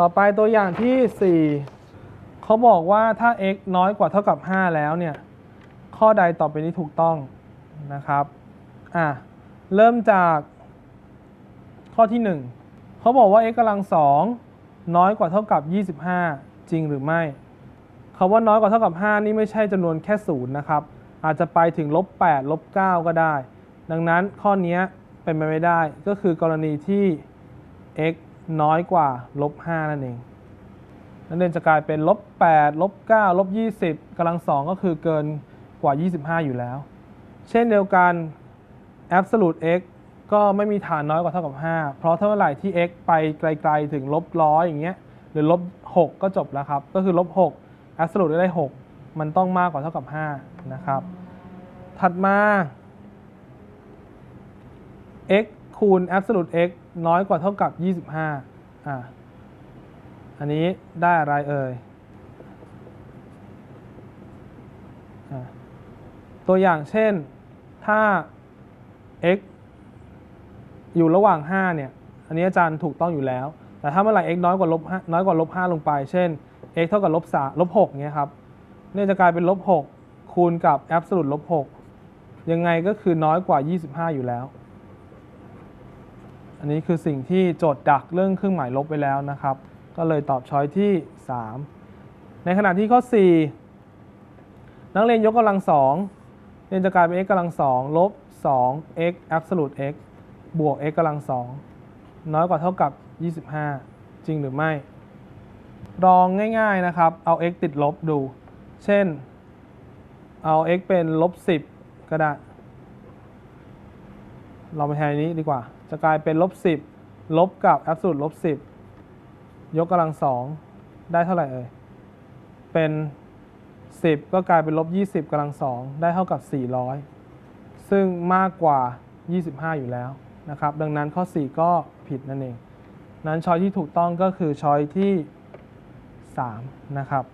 ต่อไปตัวอย่างที่ 4เขาบอกว่าถ้า x น้อยกว่าเท่ากับ 5 แล้วเนี่ย ข้อใดต่อไปนี้ถูกต้องนะครับ อะ เริ่มจากข้อที่ 1เขาบอกว่า x กำลัง2น้อยกว่าเท่ากับ 25 จริงหรือไม่คาว่าน้อยกว่าเท่ากับ 5 นี่ไม่ใช่จำนวนแค่ศูนย์นะครับ อาจจะไปถึงลบ8ลบ9ก็ได้ ดังนั้นข้อนี้เป็นไปไม่ได้ก็คือกรณีที่ x น้อยกว่าลบ5นั่นเอง นั่นเองจะกลายเป็นลบ8ลบ9ลบ20กำลังสองก็คือเกินกว่า 25 อยู่แล้ว เช่นเดียวกัน absolute x ก็ไม่มีฐานน้อยกว่าเท่ากับ 5 เพราะเมื่อไหร่ที่ x ไปไกลๆถึงลบร้อยอย่างเงี้ยหรือลบ 6 ก็จบแล้วครับ ก็คือลบ6 absolute ได้ 6 มันต้องมากกว่าเท่ากับ 5 นะครับ ถัดมา x คูณ absolute x น้อยกว่าเท่ากับ 25อ่าอันนี้ได้อะไรเอ่ยอตัวอย่างเช่นถ้า x อยู่ระหว่าง 5 เนี่ย อันนี้อาจารย์ถูกต้องอยู่แล้ว แต่ถ้าเมื่อไหร่ x น้อยกว่าลบน้อยกว่าลบ5ลงไป เช่น x เท่ากับลบ3ลบ6เงี้ยครับ เนี่ยจะกลายเป็นลบ6คูณกับ absolute ลบ6ยังไงก็คือน้อยกว่า 25 อยู่แล้ว อันนี้คือสิ่งที่โจทย์ดักเรื่องเครื่องหมายลบไปแล้วนะครับ ก็เลยตอบช้อยที่ 3 ในขณะที่ข้อ 4 นักเรียนยกกำลังสองเรียนจะกลายเป็น x กำลังสองลบ 2 x absolute x บวก x กำลังสองน้อยกว่าเท่ากับ 25 จริงหรือไม่ลองง่าย ๆนะครับ เอา x ติดลบดู เช่น เอา x เป็นลบ 10 ก็ได้ เราไปแทนนี้ดีกว่า จะกลายเป็นลบ10 ลบกับ absolute ลบ10 ยกกำลังสองได้เท่าไหร่เอ่ย เป็น 10 ก็กลายเป็นลบ20กำลังสองได้เท่ากับ 400 ซึ่งมากกว่า 25 อยู่แล้วนะครับ ดังนั้นข้อ 4 ก็ผิดนั่นเอง นั้นช้อยที่ถูกต้องก็คือช้อยที่ 3 นะครับ